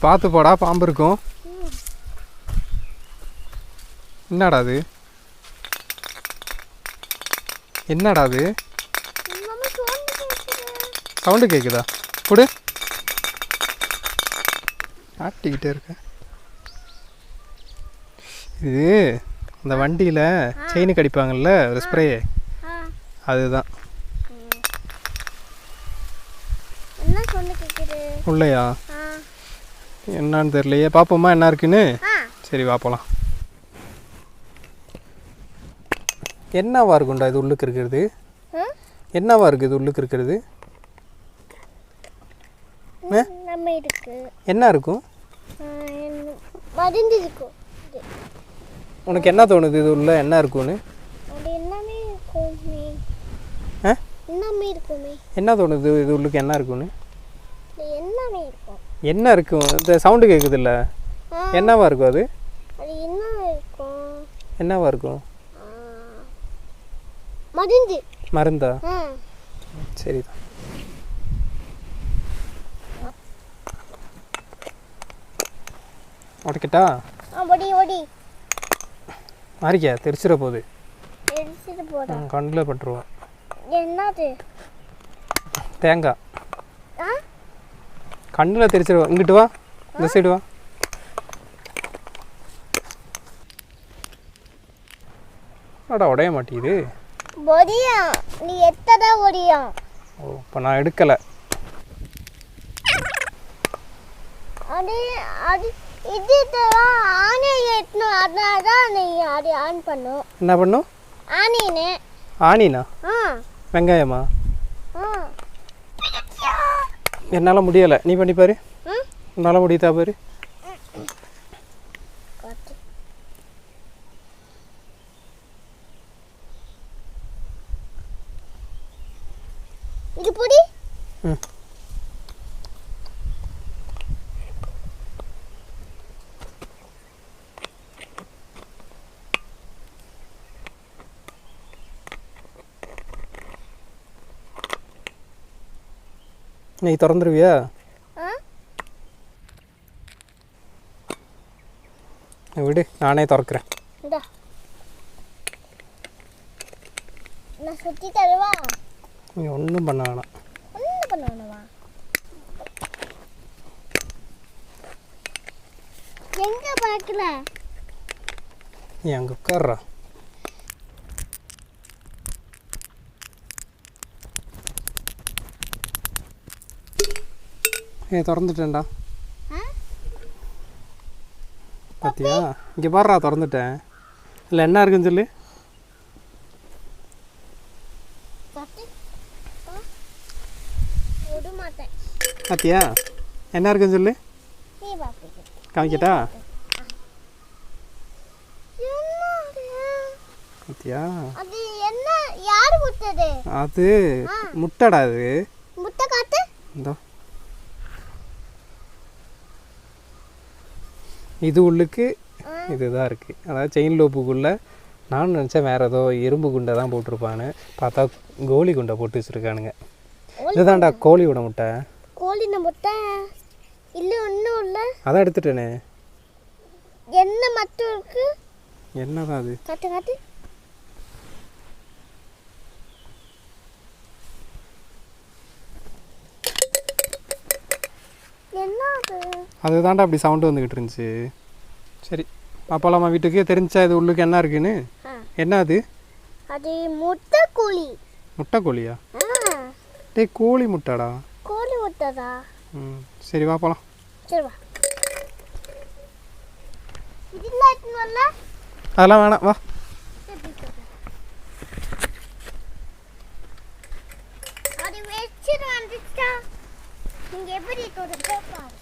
பார்த்து போடா பாம்பு இருக்கும். என்னடா அது? என்னடா அது? சவுண்டு கேட்குதா கொடு. ஆட்டிக்கிட்டே இருக்க. இது அந்த வண்டியில் செயின் கடிப்பாங்கல்ல ஒரு ஸ்ப்ரே அதுதான். உள்ளையா? என்னன்னு தெரியலையே. பார்ப்போமா என்ன இருக்குன்னு? சரி வா போலாம். என்னவா இருக்கும்டா இது உள்ளுக்கு இருக்கிறது? என்னவா இருக்குது இது உள்ளுக்கு இருக்கிறது? என்ன இருக்கும். உனக்கு என்ன தோணுது இது உள்ள? என்ன இருக்கும்னு? என்ன தோணுது இது உள்ளுக்கு? என்ன இருக்கும்னு? எல்லாமே இருக்கும். என்ன இருக்கும்? இந்த சவுண்டு கேட்குதுல்ல ஆ, என்னவா இருக்கும் அது? அது என்ன இருக்கும்? என்னவா இருக்கும்? மருந்து. மருந்தா? சரிதான். உடைக்கட்டா? ஒடி ஒடி. மாறிக்கா தெரிச்சிட போகுது எடுத்துட்டு போடா கண்ணில் பட்டுருவோம். என்னது? தேங்காய். ஆ? கண்ணில் தெரிச்சிருவா இங்கிட்டு வா. இந்த சைடு வா. அடா உடைய மாட்டேங்குது? ஒடியா நீ எத்தனை ஒடியா ஓ இப்போ நான் எடுக்கலை. அது அது இது ஆணை எட்டணும் அதனால தான் நீ அது ஆன் பண்ணும். என்ன பண்ணும்? ஆனின்னு ஆனினா ஆ. வெங்காயமா? ஆ. என்னால் முடியலை. நீ பண்ணி பாரு. ம்? உன்னால் முடியுதா பாரு. இது புடி. ம். நீ திறந்துருவியா? விடு நானே திறக்கிறேன். நான் தருவா? நீ ஒன்றும் பண்ண வேணாம். ஒன்றும் பண்ணணுமா எங்க பார்க்கல நீ அங்கே உட்கார்றா. ஏ திறந்துட்டேன்டா. பார்த்தியா இங்கே பாடுறா திறந்துட்டேன். இல்லை என்ன இருக்குன்னு சொல்லு. பார்த்தியா என்ன இருக்குன்னு சொல்லு. காமிக்கட்டா? பார்த்தியா அது என்ன? யாரு கொடுத்தது அது முட்டைடா அது. முட்டை காத்து? இந்தோ. இது உள்ளுக்கு இதுதான் இருக்குது அதாவது செயின் லோப்புக்குள்ளே நான் நினச்சேன் வேறு ஏதோ இரும்பு குண்டை தான் போட்டிருப்பான்னு. பார்த்தா கோலி குண்டை போட்டு வச்சுருக்கானுங்க. இதுதான்டா கோழியோட முட்டை. கோழின முட்டை? இல்லை ஒன்றும் இல்லை. அதான் எடுத்துட்டேனே. என்ன மட்டும் இருக்கு? என்னதான் அது? காட்டு காட்டு. அதுதான்டா அப்படி சவுண்டு வந்துக்கிட்டு இருந்துச்சு. சரி பாப்பாலாமா வீட்டுக்கு. தெரிஞ்சா இது உள்ளுக்கு என்ன இருக்குன்னு? என்ன அது? அது முட்டை கோழி முட்டை கோழியா டேய் கோழி முட்டைடா. கோழி முட்டைதா? ம் சரி வா போலாம். சரி வா. அதெல்லாம் வேணாம் வா. அது வச்சுட்டு வந்துச்சா நீங்க எப்படி ஒரு பாரு